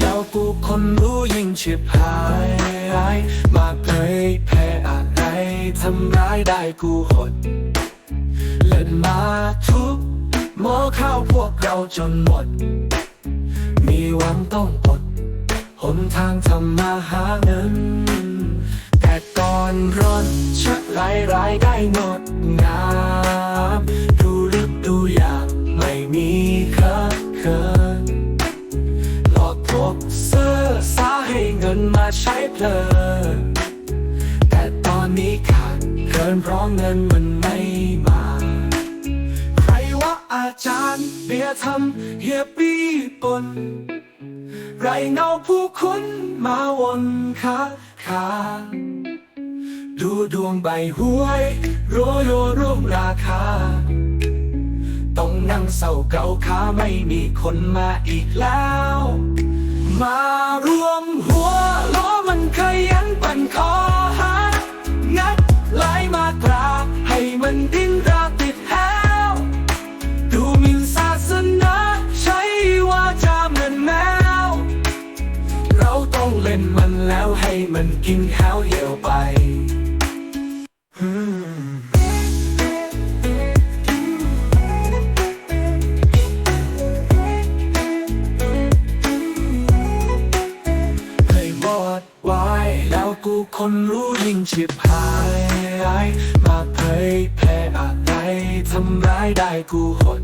เดากูคนรู้ยิ่งชิบหาย มาเผยแพ้อะไรทำร้ายได้กูหด เล่นมาทุกหมอเข้าพวกเราจนหมด มีหวังต้องอดหนทางทำมาหาเงิน แต่ก่อนร้อนชักรายรายได้งดงาม ดูลึกดูอยางไม่มีเคินเคินห นมาใช้เพลิน แต่ตอนนี้ขาดเกินเพราะเงินมันไม่มา ใครว่าอาจารย์เบียทำเฮียปีปนไรเงาผู้คุณมาวนคาขาดูดวงใบหวยโรยโรร่วมราคา ต้องนั่งเศร้าเก่าขาไม่มีคนมาอีกแล้ว มารวมหัวล้อมันขยันปั่นคอหางัดลายมากราให้มันดิ้นราติดแฮวดูหมินศาสนาใช้ว่าจะเหมือนแมว เราต้องเล่นมันแล้วให้มันกินข้าวเหี่ยวไป กูคนรู้ยิ่งชิบหายมาเผยแพ้อะไรทำร้ายได้กูหด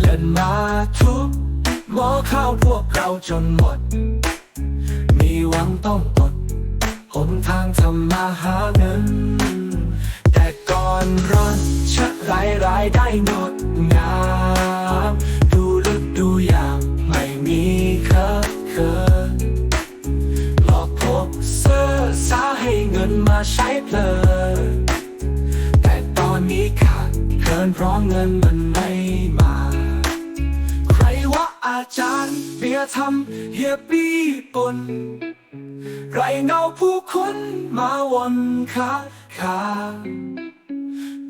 เล่นมาทุกหมอเข้าพวกเราจนหมด มีหวังต้องอดหนทางทำมาหาเงิน แต่ก่อนร้อนชักรายรายได้งดงาม นเพราะเงินมันไม่มา ใครว่าอาจารย์เบียร์ทำเฮียปีปนไรเงาผู้คนมาวนคาขา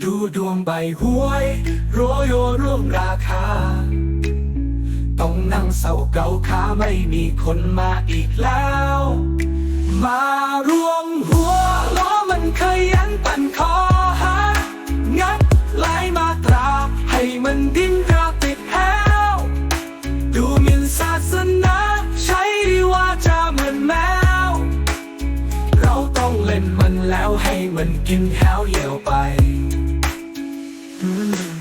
ดูดวงใบหวยโรยโยร่วมราคา ต้องนั่งเศร้าเกาขาไม่มีคนมาอีกแล้ว ดินเราติดแห้วดูหมิ่นศาสนาใช้วาจาเหมือนแมว เราต้องเล่นมันแล้วให้มันกินแห้วเหลวไป Mm-hmm.